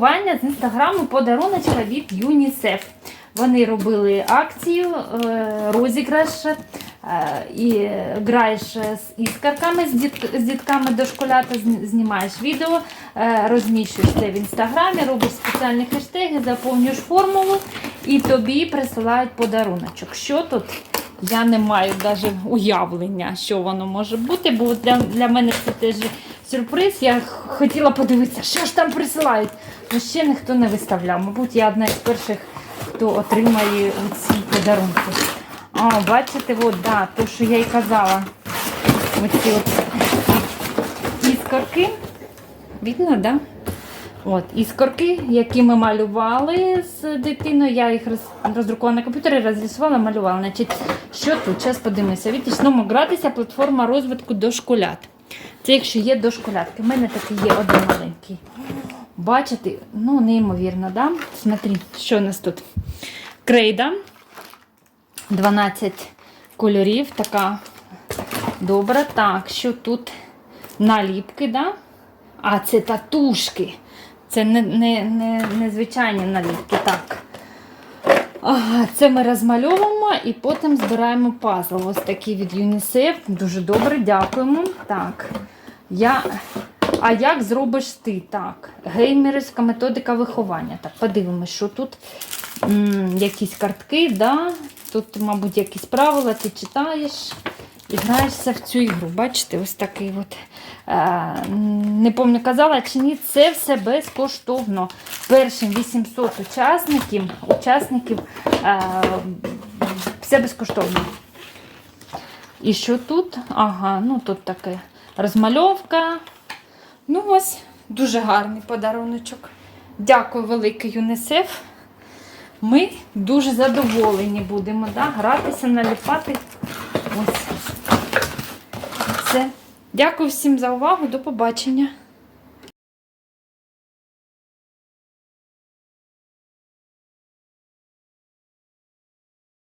пакування з інстаграму подаруночка від ЮНІСЕФ. Вони робили акцію, е, розіграш е, і граєш з іскарками з, діт, з дітками дошколята, знімаєш відео, е, розміщуєш це в інстаграмі, робиш спеціальні хештеги, заповнюєш формулу і тобі присилають подаруночок. Що тут? Я не маю навіть уявлення, що воно може бути, бо для, для мене це теж сюрприз. Я хотіла подивитися, що ж там присилають. Ну ще ніхто не виставляв. Мабуть, я одна з перших, хто отримає ці подарунки. А, бачите, от, да, то, що я й казала. Оці от іскорки. Видно? Да? От, іскорки, які ми малювали з дитиною, я їх роз, роздрукувала на комп'ютері, розрисувала, малювала. Значить, що тут? Зараз подивимося. Відтічному гратися платформа розвитку дошколят. Це якщо є дошколятки. У мене такий є один маленький. Бачите, ну неймовірно, да? Смотри, що у нас тут? Крейда. 12 кольорів, така добра. Так, що тут наліпки, да? А, це татушки. Це не, не, не, не звичайні наліпки. Так. Ага, це ми розмальовуємо і потім збираємо пазл. Ось такий від ЮНІСЕФ. Дуже добре, дякуємо. Так. Я... А як зробиш ти? Так. Геймерська методика виховання. Так, подивимось, що тут М, якісь картки, да? тут, мабуть, якісь правила, ти читаєш і граєшся в цю ігру. Бачите, ось такий от. Е, не пам'ятаю, казала чи ні, це все безкоштовно. Першим 800 учасників, учасників е, все безкоштовно. І що тут? Ага, ну тут таке розмальовка. Ну ось, дуже гарний подаруночок. Дякую великий ЮНІСЕФ. Ми дуже задоволені будемо да? гратися, наліпати. Ось. Все. Дякую всім за увагу. До побачення.